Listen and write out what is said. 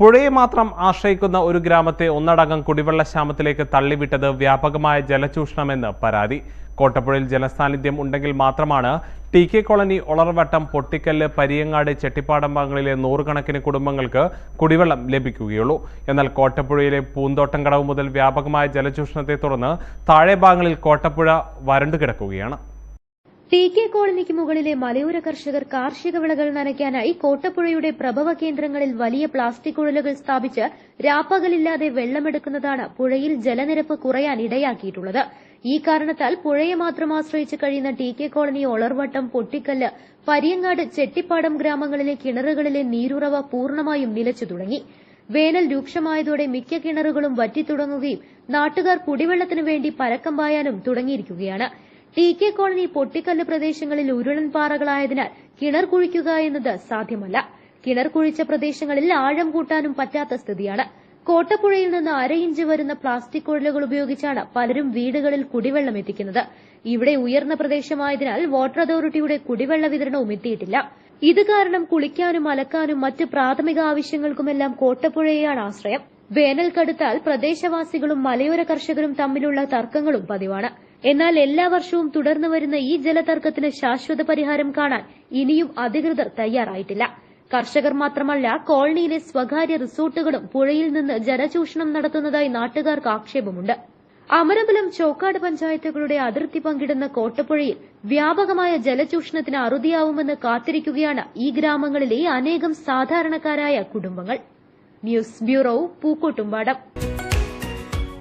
പുഴയെ മാത്രം ആശ്രയിക്കുന്ന ഒരു ഗ്രാമത്തെ ഒന്നടങ്കം കുടിവെള്ള ക്ഷാമത്തിലേക്ക് തള്ളിവിട്ടത് വ്യാപകമായ ജലചൂഷണമെന്ന് പരാതി. കോട്ടപ്പുഴയിൽ ജലസാന്നിധ്യം ഉണ്ടെങ്കിൽ മാത്രമാണ് T K colony Olarvattam Pottikkallu Pariyangad Chettippadam ഭാഗങ്ങളിലെ നൂറുകണക്കിന് കുടുംബങ്ങൾക്ക് കുടിവെള്ളം ലഭിക്കുകയുള്ളൂ. എന്നാൽ കോട്ടപ്പുഴയിലെ പൂന്തോട്ടം കടവ് മുതൽ വ്യാപകമായ ജലചൂഷണത്തെ തുടർന്ന് താഴെ ഭാഗങ്ങളിൽ കോട്ടപ്പുഴ വരണ്ടു കിടക്കുകയാണ്. ടി കെ കോളനിക്ക് മുകളിലെ മലയോര കർഷകർ കാർഷിക വിളകൾ നനയ്ക്കാനായി കോട്ടപ്പുഴയുടെ പ്രഭവ കേന്ദ്രങ്ങളിൽ വലിയ പ്ലാസ്റ്റിക് കുഴലുകൾ സ്ഥാപിച്ച് രാപ്പകലില്ലാതെ വെള്ളമെടുക്കുന്നതാണ് പുഴയിൽ ജലനിരപ്പ് കുറയാൻ ഇടയാക്കിയിട്ടുള്ളത്. ഈ കാരണത്താൽ പുഴയെ മാത്രം ആശ്രയിച്ച് കഴിയുന്ന T K colony Olarvattam Pottikkallu Pariyangad Chettippadam ഗ്രാമങ്ങളിലെ കിണറുകളിലെ നീരുറവ പൂർണമായും നിലച്ചു തുടങ്ങി. വേനൽ രൂക്ഷമായതോടെ മിക്ക കിണറുകളും വറ്റിത്തുടങ്ങുകയും നാട്ടുകാർ കുടിവെള്ളത്തിനു വേണ്ടി പരക്കം പായാനും തുടങ്ങിയിരിക്കുകയാണ്. ടി കെ കോളനി പൊട്ടിക്കല്ല് പ്രദേശങ്ങളിൽ ഉരുളൻ പാറകളായതിനാൽ കിണർ കുഴിക്കുക എന്നത് സാധ്യമല്ല. കിണർ കുഴിച്ച പ്രദേശങ്ങളിൽ ആഴം കൂട്ടാനും പറ്റാത്ത സ്ഥിതിയാണ്. കോട്ടപ്പുഴയിൽ നിന്ന് അര ഇഞ്ച് വരുന്ന പ്ലാസ്റ്റിക് കുഴലുകൾ ഉപയോഗിച്ചാണ് പലരും വീടുകളിൽ കുടിവെള്ളം എത്തിക്കുന്നത്. ഇവിടെ ഉയർന്ന പ്രദേശമായതിനാൽ വാട്ടർ അതോറിറ്റിയുടെ കുടിവെള്ള വിതരണവും എത്തിയിട്ടില്ല. ഇത് കാരണം കുളിക്കാനും അലക്കാനും മറ്റ് പ്രാഥമിക ആവശ്യങ്ങൾക്കുമെല്ലാം കോട്ടപ്പുഴയെയാണ് ആശ്രയം. വേനൽ കടുത്താൽ പ്രദേശവാസികളും മലയോര കർഷകരും തമ്മിലുള്ള തർക്കങ്ങളും പതിവാണ്. എന്നാൽ എല്ലാ വർഷവും തുടർന്നു വരുന്ന ഈ ജലതർക്കത്തിന് ശാശ്വത പരിഹാരം കാണാൻ ഇനിയും അധികൃതർ തയ്യാറായിട്ടില്ല. കർഷകർ മാത്രമല്ല കോളനിയിലെ സ്വകാര്യ റിസോർട്ടുകളും പുഴയിൽ നിന്ന് ജലചൂഷണം നടത്തുന്നതായി നാട്ടുകാർക്ക് ആക്ഷേപമുണ്ട്. അമരബലം ചോക്കാട് പഞ്ചായത്തുകളുടെ അതിർത്തി പങ്കിടുന്ന കോട്ടപ്പുഴയിൽ വ്യാപകമായ ജലചൂഷണത്തിന് അറുതിയാവുമെന്ന് കാത്തിരിക്കുകയാണ് ഈ ഗ്രാമങ്ങളിലെ അനേകം സാധാരണക്കാരായ കുടുംബങ്ങൾ. News bureau Pookkottumpadam.